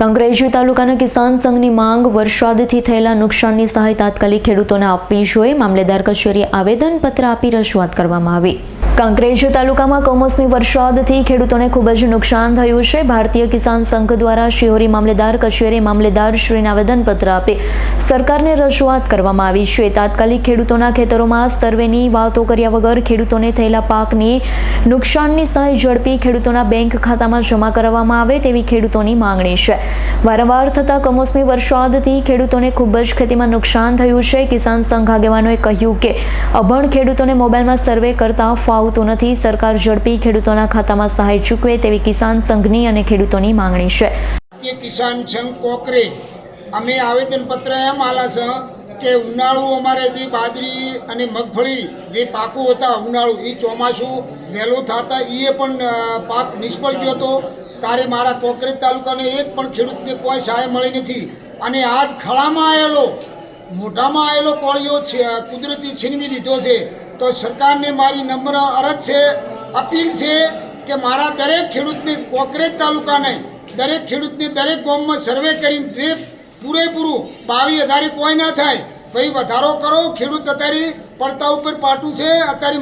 કંકરેજી તાલુકાના કિસાન સંઘની માંગ વરસાદથી થયેલા નુકસાનની સહાય તાત્કાલિક ખેડૂતોને આપવી જોઈએ. મામલેદાર કચેરીએ આવેદનપત્ર આપી રજૂઆત કરવામાં આવી. કાંકરેજ તાલુકામાં કમોસમી વરસાદથી ખેડૂતોને ખૂબ જ નુકસાન થયું છે. ભારતીય કિસાન સંઘ દ્વારા શિહોરી મામલેદાર કચેરી મામલેદાર શ્રીને આવેદનપત્ર આપી સરકારને રજૂઆત કરવામાં આવી છે. તાત્કાલિક ખેડૂતોના ખેતરોમાં સર્વેની વાતો કર્યા વગર ખેડૂતોને થયેલા પાકની નુકસાનની સહાય ઝડપી ખેડૂતોના બેંક ખાતામાં જમા કરવામાં આવે તેવી ખેડૂતોની માંગણી છે. વારંવાર થતા કમોસમી વરસાદથી ખેડૂતોને ખૂબ જ ખેતીમાં નુકસાન થયું છે. કિસાન સંઘ આગેવાનોએ કહ્યું કે, અભણ ખેડૂતોને મોબાઈલમાં સર્વે કરતા ફાવતું નથી. સરકાર ઝડપી ખેડૂતોના ખાતામાં સહાય ચૂકવે તેવી કિસાન સંઘની અને ખેડૂતોની માંગણી છે. કિસાન સંઘ કોકરેજ અમે આવેદનપત્ર એમ આલા છે કે ઉનાળુ અમારે જે બાજરી અને મગફળી જે પાકો હતા ઉનાળુ એ ચોમાસું વહેલું થતા એ પણ પાક નિષ્ફળ ગયો હતો. તારે મારા કોકરેજ તાલુકાને એક પણ ખેડૂતને કોઈ સહાય મળી નથી. અને આજ ખળામાં આવેલો, મોઢામાં આવેલો કોળીઓ કુદરતી છીનવી લીધો છે. તો સરકારને મારી નમ્ર અરજ છે, અપીલ છે કે મારા દરેક ખેડૂતને કોકરેજ તાલુકાને, દરેક ખેડૂતને દરેક ગામમાં સર્વે કરીને જે પૂરેપૂરું બાવી અધારી કોઈ ના થાય. ભાઈ, વધારો કરો, ખેડૂત અત્યારે પડતા ઉપર પાટું છે. અત્યારે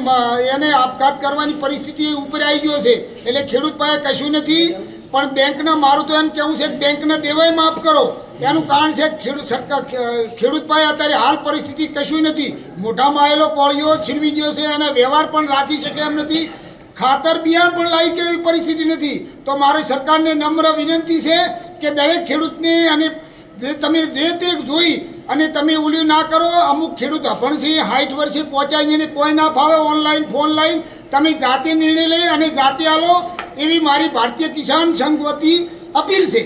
એને આપઘાત કરવાની પરિસ્થિતિ ઉપર આવી ગયો છે. એટલે ખેડૂત પાસે કશું નથી. પણ બેંકના મારું તો એમ કહેવું છે કે બેંકના દેવાય માફ કરો. એનું કારણ છે ખેડૂત સરકાર ખેડૂત પાસે અત્યારે હાલ પરિસ્થિતિ કશું નથી. મોઢામાં આવેલો કોળીઓ છીનવી ગયો છે અને વ્યવહાર પણ રાખી શકે એમ નથી. ખાતર બિયારણ પણ લાવી કે એવી પરિસ્થિતિ નથી. તો મારી સરકારને નમ્ર વિનંતી છે કે દરેક ખેડૂતને અને જે તમે જે તે જોઈ અને તમે ઓલું ના કરો અમુક ખેડૂત અભણ છે હાઈટ વર્ષે પહોંચાઈને કોઈ ના ફાવે ઓનલાઈન ફોન લાઈન તમે જાતે નિર્ણય લઈ અને જાતે આલો એવી મારી ભારતીય કિસાન સંઘ વતી અપીલ છે.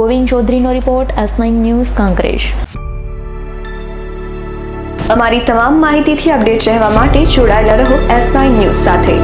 Govind ચૌધરીનો report S nine news Kankrej. અમારી તમામ માહિતીથી અપડેટ રહેવા માટે જોડાયેલા રહો એસ નાઇન ન્યૂઝ સાથે.